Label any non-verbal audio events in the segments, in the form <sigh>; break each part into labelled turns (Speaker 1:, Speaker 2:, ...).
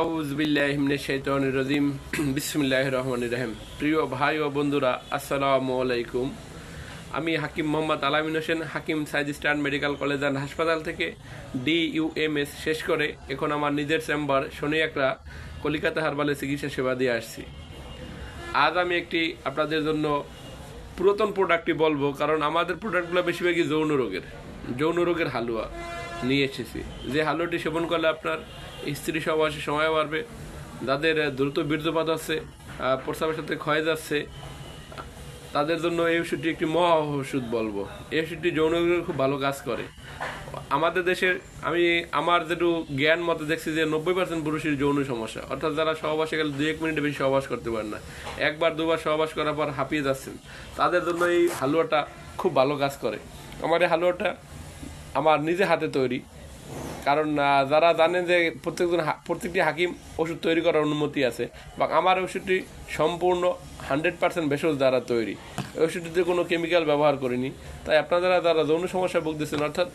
Speaker 1: আউজবিল্লাহিমিনাশাইতানির <clears throat> বিসমিল্লাহ রহমান রহিম। প্রিয় ভাই ও বন্ধুরা, আসসালামু আলাইকুম। আমি হাকিম মোহাম্মদ আলামিন হোসেন, হাকিম সাইজ স্টার মেডিকেল কলেজ অ্যান্ড হাসপাতাল থেকে ডিইউএমএস শেষ করে এখন আমার নিজের চেম্বার শনি একটা কলিকাতা হারবালে চিকিৎসা সেবা দিয়ে আসছি। আজ আমি একটি আপনাদের জন্য পুরাতন প্রোডাক্টটি বলব, কারণ আমাদের প্রোডাক্টগুলো বেশিরভাগই যৌন রোগের যৌন রোগের হালুয়া। নিয়ে এসেছি। যে হালুয়াটি সেবন করলে আপনার স্ত্রী সহবাসে সময় বাড়বে যাদের দ্রুত বীর্যপাত আছে প্রস্রাবের সাথে ক্ষয় যাচ্ছে, তাদের জন্য এই ওষুধটি একটি মহা ওষুধ বলব। এই ওষুধটি যৌন খুব ভালো কাজ করে। আমাদের দেশের আমি আমার যেটু জ্ঞান মতে দেখছি যে নব্বই পার্সেন্ট পুরুষের যৌন সমস্যা, অর্থাৎ যারা সহবাসে গেলে দুই এক মিনিটে বেশি সহবাস করতে পারেন না, একবার দুবার সহবাস করার পর হাঁপিয়ে যাচ্ছেন, তাদের জন্য এই হালুয়াটা খুব ভালো কাজ করে। আমার এই হালুয়াটা আমার নিজে হাতে তৈরি। কারণ যারা জানেন যে প্রত্যেকজন প্রত্যেকটি হাকিম ওষুধ তৈরি করার অনুমতি আছে, বা আমার ওষুধটি সম্পূর্ণ হান্ড্রেড পার্সেন্ট ভেষজ দ্বারা তৈরি। ওষুধটিতে কোনো কেমিক্যাল ব্যবহার করিনি। তাই আপনারা যারা যৌন সমস্যায় ভুগতেছেন, অর্থাৎ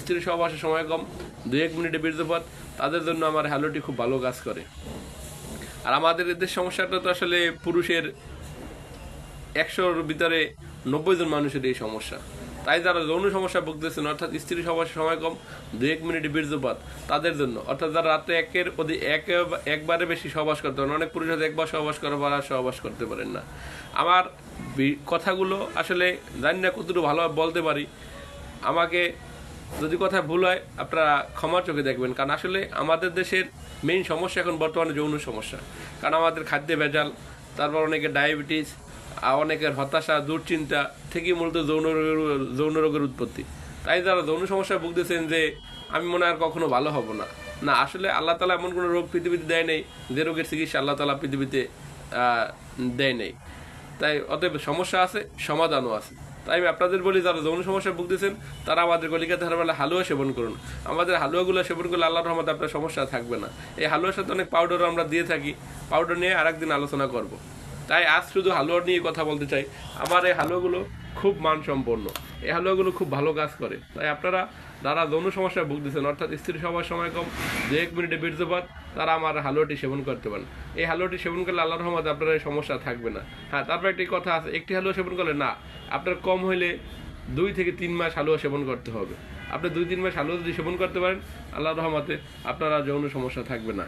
Speaker 1: স্ত্রী সহবাসের সময় কম দুই এক মিনিটে বীর্যপাত, তাদের জন্য আমার হ্যালোটি খুব ভালো কাজ করে। আর আমাদের এদের সমস্যাটা তো আসলে পুরুষের একশোর ভিতরে নব্বই জন মানুষের এই সমস্যা। তাই যারা যৌন সমস্যা ভুগতেছেন, অর্থাৎ স্ত্রী সহবাসের সময় কম দু এক মিনিটে বীর্যপাত, তাদের জন্য। অর্থাৎ যারা রাতে একের অধিক এক, একবারে বেশি সহবাস করতে পারেন, অনেক পুরুষ একবার সহবাস করার পর আর সহবাস করতে পারেন না। আমার কথাগুলো আসলে জানি না কতটুকু ভালোভাবে বলতে পারি। আমাকে যদি কথা ভুল হয়, আপনারা ক্ষমা চোখে দেখবেন। কারণ আসলে আমাদের দেশের মেইন সমস্যা এখন বর্তমানে যৌন সমস্যা। কারণ আমাদের খাদ্যে ভেজাল, তারপর অনেকে ডায়াবেটিস অনেকের হতাশা, দুশ্চিন্তা থেকেই মূলত যৌন রোগের যৌন রোগের উৎপত্তি। তাই যারা যৌন সমস্যায় ভুগতেছেন যে, আমি মনে হয় আর কখনো ভালো হব না। না, আসলে আল্লাহ তালা এমন কোনো রোগ পৃথিবীতে দেয় নেই যে রোগের চিকিৎসা আল্লাহ তালা পৃথিবীতে দেয় নেই। তাই অতএব সমস্যা আছে, সমাধানও আছে। তাই আমি আপনাদের বলি, যারা যৌন সমস্যায় ভুগতেছেন, তারা আমাদের কলিকাতা হারবেলা হালুয়া সেবন করুন। আমাদের হালুয়াগুলো সেবন করলে আল্লাহ রহমতে আপনার সমস্যা থাকবে না। এই হালুয়ার সাথে অনেক পাউডারও আমরা দিয়ে থাকি। পাউডার নিয়ে আরেকদিন আলোচনা করব। তাই আজ শুধু হালুয়া নিয়ে কথা বলতে চাই। আমার এই হালুয়াগুলো খুব মানসম্পন্ন। এই হালুয়াগুলো খুব ভালো কাজ করে। তাই আপনারা যারা যৌন সমস্যায় ভুগতেছেন, অর্থাৎ স্ত্রী সবার সময় কম, দু এক মিনিটে বীর্যপাত তারা আমার হালুয়াটি সেবন করতে পারেন। এই হালুয়াটি সেবন করলে আল্লাহর রহমতে আপনার এই সমস্যা থাকবে না। হ্যাঁ তারপর একটি কথা আছে, একটি হালুয়া সেবন করলে না, আপনার কম হইলে দুই থেকে তিন মাস হালুয়া সেবন করতে হবে। আপনি দুই, তিন মাস হালুয়া যদি সেবন করতে পারেন আল্লাহ রহমতে আপনার যৌন সমস্যা থাকবে না।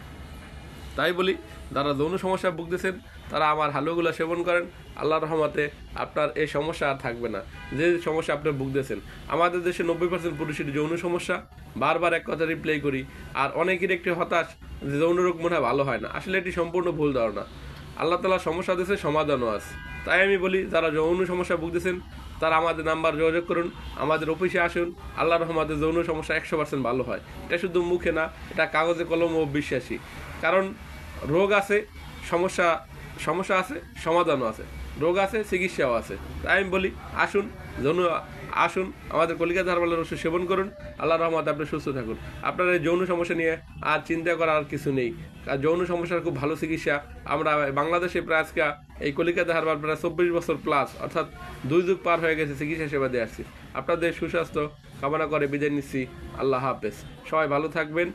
Speaker 1: তাই বলি, যারা যৌন সমস্যায় ভুগতেছেন, তারা আমার হালুয়াগুলো সেবন করেন। আল্লাহর রহমতে আপনার এই সমস্যা আর থাকবে না। যে সমস্যা আপনি ভুগতেছেন, আমাদের দেশে নব্বই পার্সেন্ট পুরুষের যৌন সমস্যা। বারবার এক কথা রিপ্লাই করি, আর অনেকের একটি হতাশ যে যৌন রোগ মনে হয় ভালো হয় না। আসলে এটি সম্পূর্ণ ভুল ধারণা। আল্লাহ তালা সমস্যা দেশে সমাধানও আছে। তাই আমি বলি, যারা যৌন সমস্যা ভুগতেছেন, তারা আমাদের নাম্বার যোগাযোগ করুন, আমাদের অফিসে আসুন। আল্লাহ রহমতে যৌন সমস্যা একশো পার্সেন্ট ভালো হয়। এটা শুধু মুখে না, এটা কাগজে, কলম ও বিশ্বাসী। কারণ রোগ আছে, সমস্যা সমস্যা আছে, সমাধানও আছে। রোগ আছে, চিকিৎসাও আছে। তাই আমি বলি, আসুন, যৌন, আসুন, আমাদের কলিকাতা হারবালের ওষুধ সেবন করুন। আল্লাহ রহমত আপনি সুস্থ থাকুন। আপনার এই যৌন সমস্যা নিয়ে আর চিন্তা করার আর কিছু নেই। আর যৌন সমস্যার খুব ভালো চিকিৎসা। আমরা বাংলাদেশে প্রায় আজকে এই কলিকাতা হারবার প্রায় চব্বিশ বছর প্লাস অর্থাৎ দুই যুগ পার হয়ে গেছে চিকিৎসা সেবা দিয়ে আসছি। আপনাদের সুস্বাস্থ্য কামনা করে বিদায় নিচ্ছি। আল্লাহ হাফেজ। সবাই ভালো থাকবেন।